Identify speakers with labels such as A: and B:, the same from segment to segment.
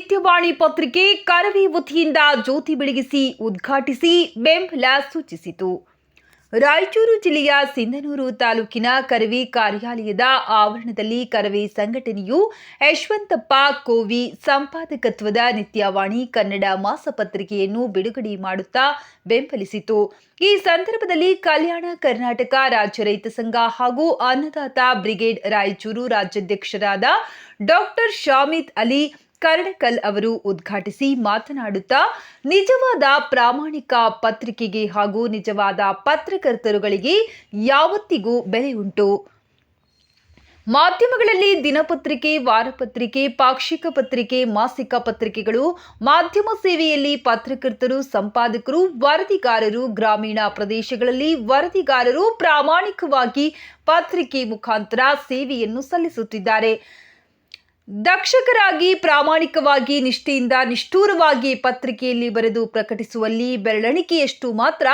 A: ನಿತ್ಯವಾಣಿ ಪತ್ರಿಕೆ ಕರವಿ ವತಿಯಿಂದ ಜ್ಯೋತಿ ಬೆಳಗಿಸಿ ಉದ್ಘಾಟಿಸಿ ಬೆಂಬಲ ಸೂಚಿಸಿತು. ರಾಯಚೂರು ಜಿಲ್ಲೆಯ ಸಿಂಧನೂರು ತಾಲೂಕಿನ ಕರವಿ ಕಾರ್ಯಾಲಯದ ಆವರಣದಲ್ಲಿ ಕರವಿ ಸಂಘಟನೆಯು ಯಶವಂತಪ್ಪ ಕೋವಿ ಸಂಪಾದಕತ್ವದ ನಿತ್ಯವಾಣಿ ಕನ್ನಡ ಮಾಸಪತ್ರಿಕೆಯನ್ನು ಬಿಡುಗಡೆ ಮಾಡುತ್ತಾ ಬೆಂಬಲಿಸಿತು. ಈ ಸಂದರ್ಭದಲ್ಲಿ ಕಲ್ಯಾಣ ಕರ್ನಾಟಕ ರಾಜ್ಯ ರೈತ ಸಂಘ ಹಾಗೂ ಅನ್ನದಾತ ಬ್ರಿಗೇಡ್ ರಾಯಚೂರು ರಾಜ್ಯಾಧ್ಯಕ್ಷರಾದ ಡಾಕ್ಟರ್ ಶಾಮಿತ್ ಅಲಿ ಕರ್ಣಕಲ್ ಅವರು ಉದ್ಘಾಟಿಸಿ ಮಾತನಾಡುತ್ತಾ, ನಿಜವಾದ ಪ್ರಾಮಾಣಿಕ ಪತ್ರಿಕೆಗೆ ಹಾಗೂ ನಿಜವಾದ ಪತ್ರಕರ್ತರುಗಳಿಗೆ ಯಾವತ್ತಿಗೂ ಬೆಲೆ ಮಾಧ್ಯಮಗಳಲ್ಲಿ ದಿನಪತ್ರಿಕೆ, ವಾರಪತ್ರಿಕೆ, ಪಾಕ್ಷಿಕ ಪತ್ರಿಕೆ, ಮಾಸಿಕ ಪತ್ರಿಕೆಗಳು, ಮಾಧ್ಯಮ ಸೇವೆಯಲ್ಲಿ ಪತ್ರಕರ್ತರು, ಸಂಪಾದಕರು, ವರದಿಗಾರರು, ಗ್ರಾಮೀಣ ಪ್ರದೇಶಗಳಲ್ಲಿ ವರದಿಗಾರರು ಪ್ರಾಮಾಣಿಕವಾಗಿ ಪತ್ರಿಕೆ ಮುಖಾಂತರ ಸೇವೆಯನ್ನು ಸಲ್ಲಿಸುತ್ತಿದ್ದಾರೆ. ದಕ್ಷಕರಾಗಿ ಪ್ರಾಮಾಣಿಕವಾಗಿ ನಿಷ್ಠೆಯಿಂದ ನಿಷ್ಠೂರವಾಗಿ ಪತ್ರಿಕೆಯಲ್ಲಿ ಬರೆದು ಪ್ರಕಟಿಸುವಲ್ಲಿ ಬೆರಳೆಣಿಕೆಯಷ್ಟು ಮಾತ್ರ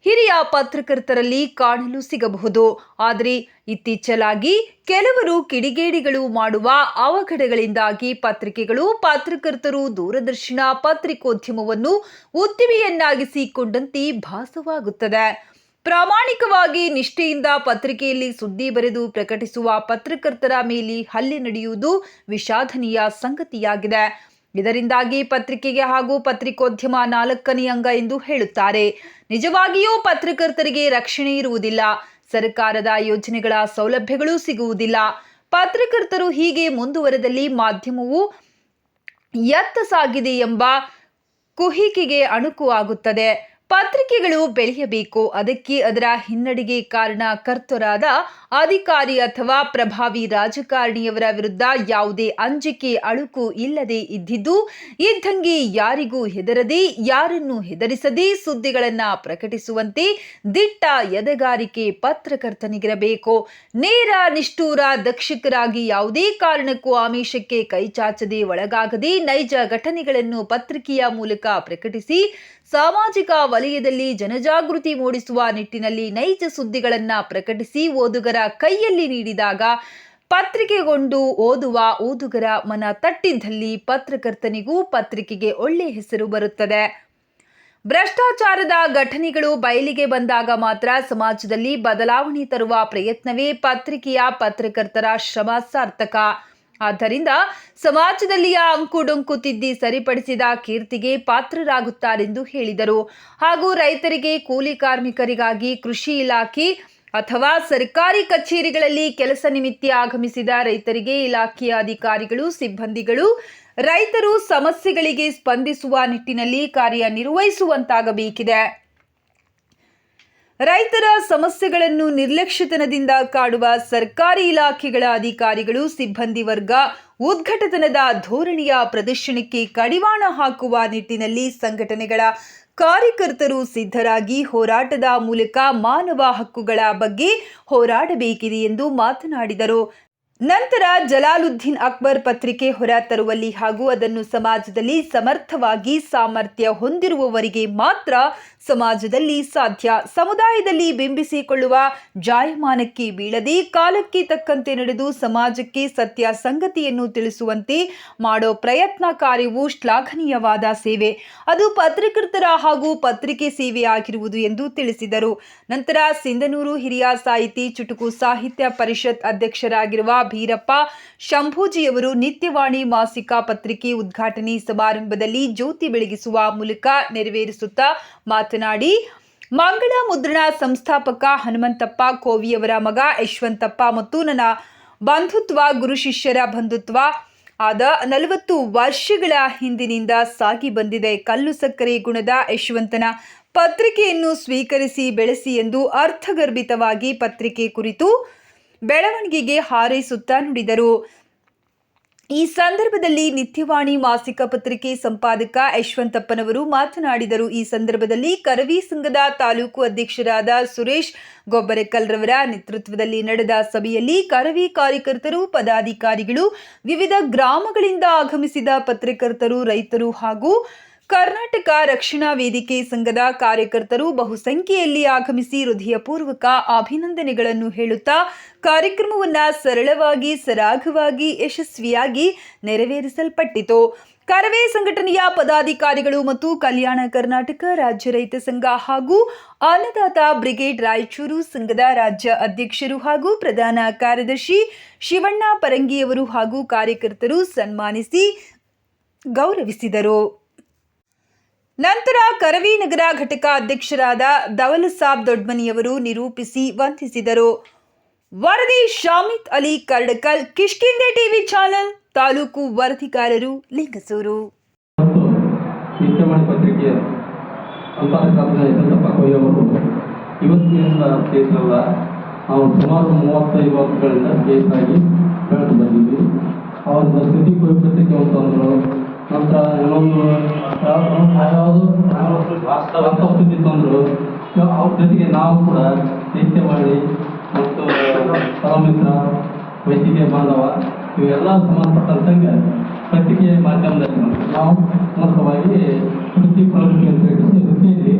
A: ಹಿರಿಯ ಪತ್ರಕರ್ತರಲ್ಲಿ ಕಾಣಲು ಸಿಗಬಹುದು. ಆದರೆ ಇತ್ತೀಚಲಾಗಿ ಕೆಲವರು ಕಿಡಿಗೇಡಿಗಳು ಮಾಡುವ ಅವಘಡಗಳಿಂದಾಗಿ ಪತ್ರಿಕೆಗಳು ಪತ್ರಕರ್ತರು ದೂರದರ್ಶನ ಪತ್ರಿಕೋದ್ಯಮವನ್ನು ಉದ್ದಿಮೆಯನ್ನಾಗಿಸಿಕೊಂಡಂತೆ ಭಾಸವಾಗುತ್ತದೆ. ಪ್ರಾಮಾಣಿಕವಾಗಿ ನಿಷ್ಠೆಯಿಂದ ಪತ್ರಿಕೆಯಲ್ಲಿ ಸುದ್ದಿ ಬರೆದು ಪ್ರಕಟಿಸುವ ಪತ್ರಕರ್ತರ ಮೇಲೆ ಹಲ್ಲೆ ನಡೆಯುವುದು ವಿಷಾದನೀಯ ಸಂಗತಿಯಾಗಿದೆ. ಇದರಿಂದಾಗಿ ಪತ್ರಿಕೆಗೆ ಹಾಗೂ ಪತ್ರಿಕೋದ್ಯಮ ನಾಲ್ಕನೇ ಅಂಗ ಎಂದು ಹೇಳುತ್ತಾರೆ. ನಿಜವಾಗಿಯೂ ಪತ್ರಕರ್ತರಿಗೆ ರಕ್ಷಣೆ ಇರುವುದಿಲ್ಲ. ಸರ್ಕಾರದ ಯೋಜನೆಗಳ ಸೌಲಭ್ಯಗಳು ಸಿಗುವುದಿಲ್ಲ. ಪತ್ರಕರ್ತರು ಹೀಗೆ ಮುಂದುವರೆದಲ್ಲಿ ಮಾಧ್ಯಮವು ಎತ್ತ ಸಾಗಿದೆ ಎಂಬ ಕುಹಿಕೆಗೆ ಅಣುಕು ಆಗುತ್ತದೆ. ಪತ್ರಿಕೆಗಳು ಬೆಳೆಯಬೇಕು. ಅದಕ್ಕೆ ಅದರ ಹಿನ್ನಡೆಗೆ ಕಾರಣಕರ್ತರಾದ ಅಧಿಕಾರಿ ಅಥವಾ ಪ್ರಭಾವಿ ರಾಜಕಾರಣಿಯವರ ವಿರುದ್ಧ ಯಾವುದೇ ಅಂಜಿಕೆ, ಅಳುಕು ಇಲ್ಲದೆ ಇದ್ದಿದ್ದು, ಇದ್ದಂಗೆ ಯಾರಿಗೂ ಹೆದರದೆ, ಯಾರನ್ನು ಹೆದರಿಸದೆ ಸುದ್ದಿಗಳನ್ನು ಪ್ರಕಟಿಸುವಂತೆ ದಿಟ್ಟ ಎದೆಗಾರಿಕೆ ಪತ್ರಕರ್ತನಿಗಿರಬೇಕು. ನೇರ ನಿಷ್ಠೂರ ದಕ್ಷಕರಾಗಿ ಯಾವುದೇ ಕಾರಣಕ್ಕೂ ಆಮಿಷಕ್ಕೆ ಕೈಚಾಚದೆ ಒಳಗಾಗದೆ ನೈಜ ಘಟನೆಗಳನ್ನು ಪತ್ರಿಕೆಯ ಮೂಲಕ ಪ್ರಕಟಿಸಿ ಸಾಮಾಜಿಕ ವಲಯದಲ್ಲಿ ಜನಜಾಗೃತಿ ಮೂಡಿಸುವ ನಿಟ್ಟಿನಲ್ಲಿ ನೈಜ ಸುದ್ದಿಗಳನ್ನು ಪ್ರಕಟಿಸಿ ಓದುಗರ ಕೈಯಲ್ಲಿ ನೀಡಿದಾಗ ಪತ್ರಿಕೆಗೊಂಡು ಓದುವ ಓದುಗರ ಮನ ತಟ್ಟಿದ್ದಲ್ಲಿ ಪತ್ರಕರ್ತನಿಗೂ ಪತ್ರಿಕೆಗೆ ಒಳ್ಳೆ ಹೆಸರು ಬರುತ್ತದೆ. ಭ್ರಷ್ಟಾಚಾರದ ಘಟನೆಗಳು ಬಯಲಿಗೆ ಬಂದಾಗ ಮಾತ್ರ ಸಮಾಜದಲ್ಲಿ ಬದಲಾವಣೆ ತರುವ ಪ್ರಯತ್ನವೇ ಪತ್ರಿಕೆಯ ಪತ್ರಕರ್ತರ ಶ್ರಮ ಸಾರ್ಥಕ. ಆದ್ದರಿಂದ ಸಮಾಜದಲ್ಲಿಯ ಅಂಕುಡೊಂಕು ತಿದ್ದಿ ಸರಿಪಡಿಸಿದ ಕೀರ್ತಿಗೆ ಪಾತ್ರರಾಗುತ್ತಾರೆಂದು ಹೇಳಿದರು. ಹಾಗೂ ರೈತರಿಗೆ ಕೂಲಿ ಕಾರ್ಮಿಕರಿಗಾಗಿ ಕೃಷಿ ಇಲಾಖೆ ಅಥವಾ ಸರ್ಕಾರಿ ಕಚೇರಿಗಳಲ್ಲಿ ಕೆಲಸ ನಿಮಿತ್ತ ಆಗಮಿಸಿದ ರೈತರಿಗೆ ಇಲಾಖೆಯ ಅಧಿಕಾರಿಗಳು, ಸಿಬ್ಬಂದಿಗಳು, ರೈತರು ಸಮಸ್ಯೆಗಳಿಗೆ ಸ್ಪಂದಿಸುವ ನಿಟ್ಟಿನಲ್ಲಿ ಕಾರ್ಯನಿರ್ವಹಿಸುವಂತಾಗಬೇಕಿದೆ. ರೈತರ ಸಮಸ್ಯೆಗಳನ್ನು ನಿರ್ಲಕ್ಷ್ಯತನದಿಂದ ಕಾಡುವ ಸರ್ಕಾರಿ ಇಲಾಖೆಗಳ ಅಧಿಕಾರಿಗಳು ಸಿಬ್ಬಂದಿ ವರ್ಗ ಉದ್ಘಟತನದ ಧೋರಣೆಯ ಪ್ರದರ್ಶನಕ್ಕೆ ಕಡಿವಾಣ ಹಾಕುವ ನಿಟ್ಟಿನಲ್ಲಿ ಸಂಘಟನೆಗಳ ಕಾರ್ಯಕರ್ತರು ಸಿದ್ಧರಾಗಿ ಹೋರಾಟದ ಮೂಲಕ ಮಾನವ ಹಕ್ಕುಗಳ ಬಗ್ಗೆ ಹೋರಾಡಬೇಕಿದೆ ಎಂದು ಮಾತನಾಡಿದರು. ನಂತರ ಜಲಾಲುದ್ದೀನ್ ಅಕ್ಬರ್ ಪತ್ರಿಕೆ ಹೊರ ತರುವಲ್ಲಿ ಹಾಗೂ ಅದನ್ನು ಸಮಾಜದಲ್ಲಿ ಸಮರ್ಥವಾಗಿ ಸಾಮರ್ಥ್ಯ ಹೊಂದಿರುವವರಿಗೆ ಮಾತ್ರ ಸಮಾಜದಲ್ಲಿ ಸಾಧ್ಯ. ಸಮುದಾಯದಲ್ಲಿ ಬಿಂಬಿಸಿಕೊಳ್ಳುವ ಜಾಯಮಾನಕ್ಕೆ ಬೀಳದೆ ಕಾಲಕ್ಕೆ ತಕ್ಕಂತೆ ನಡೆದು ಸಮಾಜಕ್ಕೆ ಸತ್ಯ ಸಂಗತಿಯನ್ನು ತಿಳಿಸುವಂತೆ ಮಾಡೋ ಪ್ರಯತ್ನ ಕಾರ್ಯವು ಶ್ಲಾಘನೀಯವಾದ ಸೇವೆ. ಅದು ಪತ್ರಕರ್ತರ ಹಾಗೂ ಪತ್ರಿಕೆ ಸೇವೆ ಆಗಿರುವುದು ಎಂದು ತಿಳಿಸಿದರು. ನಂತರ ಸಿಂಧನೂರು ಹಿರಿಯ ಸಾಹಿತಿ ಚುಟುಕು ಸಾಹಿತ್ಯ ಪರಿಷತ್ ಅಧ್ಯಕ್ಷರಾಗಿರುವ ಭೀರಪ್ಪ, ಶಂಭೂಜಿಯವರು ನಿತ್ಯವಾಣಿ ಮಾಸಿಕ ಪತ್ರಿಕೆ ಉದ್ಘಾಟನೆ ಸಮಾರಂಭದಲ್ಲಿ ಜ್ಯೋತಿ ಬೆಳಗಿಸುವ ಮೂಲಕ ನೆರವೇರಿಸುತ್ತಾ ಮಾತನಾಡಿ, ಮಂಗಳ ಮುದ್ರಣ ಸಂಸ್ಥಾಪಕ ಹನುಮಂತಪ್ಪ ಕೋವಿಯವರ ಮಗ ಯಶವಂತಪ್ಪ ಮತ್ತು ನನ್ನ ಬಂಧುತ್ವ, ಗುರು ಶಿಷ್ಯರ ಬಂಧುತ್ವ ಆದ ನಲವತ್ತು ವರ್ಷಗಳ ಹಿಂದಿನಿಂದ ಸಾಗಿ ಬಂದಿದೆ. ಕಲ್ಲು ಸಕ್ಕರೆ ಗುಣದ ಯಶವಂತನ ಪತ್ರಿಕೆಯನ್ನು ಸ್ವೀಕರಿಸಿ ಬೆಳೆಸಿ ಎಂದು ಅರ್ಥಗರ್ಭಿತವಾಗಿ ಪತ್ರಿಕೆ ಕುರಿತು ಬೆಳವಣಿಗೆಗೆ ಹಾರೈಸುತ್ತಾ ನುಡಿದರು. ಈ ಸಂದರ್ಭದಲ್ಲಿ ನಿತ್ಯವಾಣಿ ಮಾಸಿಕ ಪತ್ರಿಕೆ ಸಂಪಾದಕ ಯಶವಂತಪ್ಪನವರು ಮಾತನಾಡಿದರು. ಈ ಸಂದರ್ಭದಲ್ಲಿ ಕರವಿ ಸಂಘದ ತಾಲೂಕು ಅಧ್ಯಕ್ಷರಾದ ಸುರೇಶ್ ಗೊಬ್ಬರಕಲ್ರವರ ನೇತೃತ್ವದಲ್ಲಿ ನಡೆದ ಸಭೆಯಲ್ಲಿ ಕರವಿ ಕಾರ್ಯಕರ್ತರು, ಪದಾಧಿಕಾರಿಗಳು, ವಿವಿಧ ಗ್ರಾಮಗಳಿಂದ ಆಗಮಿಸಿದ ಪತ್ರಕರ್ತರು, ರೈತರು ಹಾಗೂ ಕರ್ನಾಟಕ ರಕ್ಷಣಾ ವೇದಿಕೆ ಸಂಘದ ಕಾರ್ಯಕರ್ತರು ಬಹುಸಂಖ್ಯೆಯಲ್ಲಿ ಆಗಮಿಸಿ ಹೃದಯಪೂರ್ವಕ ಅಭಿನಂದನೆಗಳನ್ನು ಹೇಳುತ್ತಾ ಕಾರ್ಯಕ್ರಮವನ್ನು ಸರಳವಾಗಿ, ಸರಾಗವಾಗಿ, ಯಶಸ್ವಿಯಾಗಿ ನೆರವೇರಿಸಲ್ಪಟ್ಟಿತು. ಕರವೇ ಸಂಘಟನೆಯ ಪದಾಧಿಕಾರಿಗಳು ಮತ್ತು ಕಲ್ಯಾಣ ಕರ್ನಾಟಕ ರಾಜ್ಯ ರೈತ ಸಂಘ ಹಾಗೂ ಅನ್ನದಾತ ಬ್ರಿಗೇಡ್ ರಾಯಚೂರು ಸಂಘದ ರಾಜ್ಯ ಅಧ್ಯಕ್ಷರು ಹಾಗೂ ಪ್ರಧಾನ ಕಾರ್ಯದರ್ಶಿ ಶಿವಣ್ಣ ಪರಂಗಿಯವರು ಹಾಗೂ ಕಾರ್ಯಕರ್ತರು ಸನ್ಮಾನಿಸಿ ಗೌರವಿಸಿದರು. ನಂತರ ಕರವಿ ನಗರ ಘಟಕ ಅಧ್ಯಕ್ಷರಾದ ದವಲಸಾಬ್ ದೊಡ್ಮನಿಯವರು ನಿರೂಪಿಸಿ ವಂದಿಸಿದರು. ವರದಿ ಶಾಮಿತ್ ಅಲಿ ಕರ್ಡಕಲ್ ಕಿಷ್ಕಿಂದೆ ಟಿವಿ ಚಾನೆಲ್, ತಾಲೂಕು ವರದಿಗಾರರು ಲಿಂಗಸೂರು.
B: ಇವತ್ತಿನಿಂದ ಕೇಸಲ್ಲ ನಾವು ಸುಮಾರು ಮೂವತ್ತೈದು ವರ್ಷಗಳಿಂದ ಕೇಸಾಗಿ ಬೆಳೆದು ಬಂದಿದ್ವಿ ಅವ್ರದ್ದು ಸ್ಥಿತಿ ಪವಿತ್ರತೆಗೆ ಅಂತಂದರು ನಂತರ ಇನ್ನೊಂದು ಅವರು ಅಂತಸ್ತು ತಂದರು ಅವ್ರ ಜೊತೆಗೆ ನಾವು ಕೂಡ ನಿತ್ಯ ಮಾಡಿ ಮತ್ತು ಪರಮಿತ್ರ, ವೈದ್ಯಕೀಯ ಬಾಂಧವ ಇವೆಲ್ಲ ಸಂಬಂಧಪಟ್ಟಂತಂಗ ಪತ್ರಿಕೆಯ ಮಾಧ್ಯಮದಲ್ಲಿ ನಾವು ಮುಖ್ಯವಾಗಿ ವೃತ್ತಿ ಪ್ರವೃತ್ತಿ ಅಂತ ಹೇಳಿ ವೃತ್ತಿಯಲ್ಲಿ